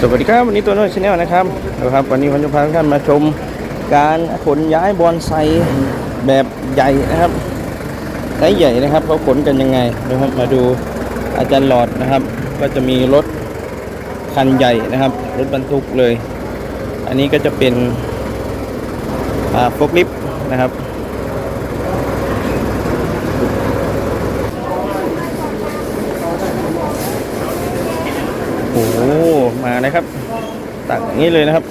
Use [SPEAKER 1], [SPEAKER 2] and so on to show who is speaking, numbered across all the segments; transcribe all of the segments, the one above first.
[SPEAKER 1] สวัสดีครับวันนี้ตัวโน้ตชาแนลนะครับนะครับ วันนี้ผมจะพาทุกท่านมาชมการขนย้ายบอนไซแบบใหญ่นะครับไซส์ใหญ่นะครับเขาขนกันยังไงนะครับมาดูอาจารย์หลอดนะครับ ก็จะมีรถคันใหญ่นะครับ รถบรรทุกเลย อันนี้ก็จะเป็นโฟกลิฟนะครับ โอ้โห มาเลยครับ ตักอย่างนี้เลยนะครับ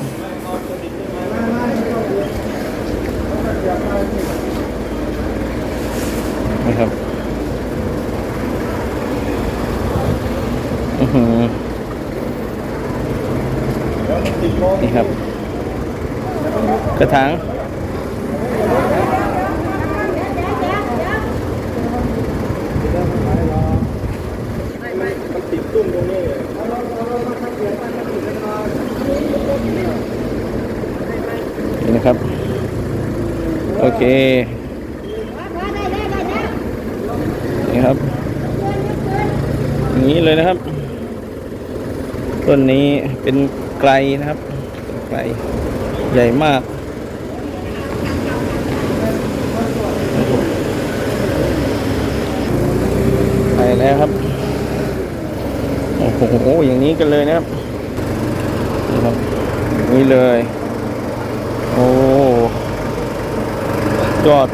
[SPEAKER 1] นี่ครับอือหือนี่ครับ กระถาง นะครับ โอเค นี่ครับ อย่างนี้เลยนะครับ ต้นนี้เป็นไกลนะครับ ไกล ใหญ่มากไปแล้วครับ โอ้โห อย่างนี้กันเลยนะครับนี่ครับนี้เลย โอ้ ยอด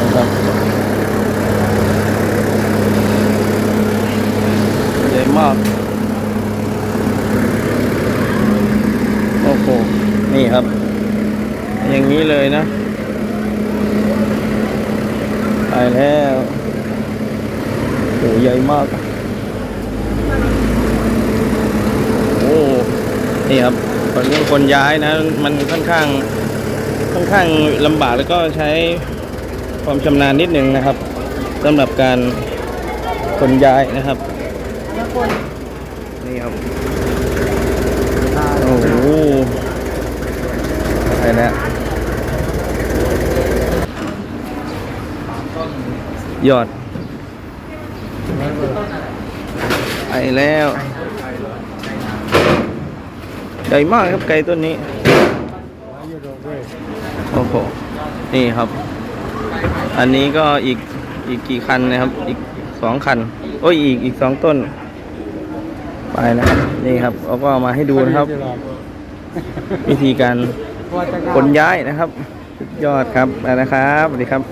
[SPEAKER 1] นะครับใหญ่มาก โอ้โห นี่ครับ อย่างนี้เลยนะตายแล้วโอ้ใหญ่มาก โอ้ นี่ครับตอนนี้คนย้ายนะ มันค่อนข้างค่อนข้างลำบากแล้วก็ใช้ความชำนาญนิดนึงนะครับสำหรับการคนย้ายนะครับนี่ครับโอ้โหไปแล้วยอดไปแล้ว ใหญ่มากครับไก่ต้นนี้โอ้โหนี่ครับ อันนี้ก็อีกอีกกี่คันนะครับ อีกสองคัน โอ้ยอีกอีกสองต้น ไปนะครับนี่ครับเอาก็เอามาให้ดูนะครับ วิธีการขนย้ายนะครับสุดยอดครับไปนะครับสวัสดีครับ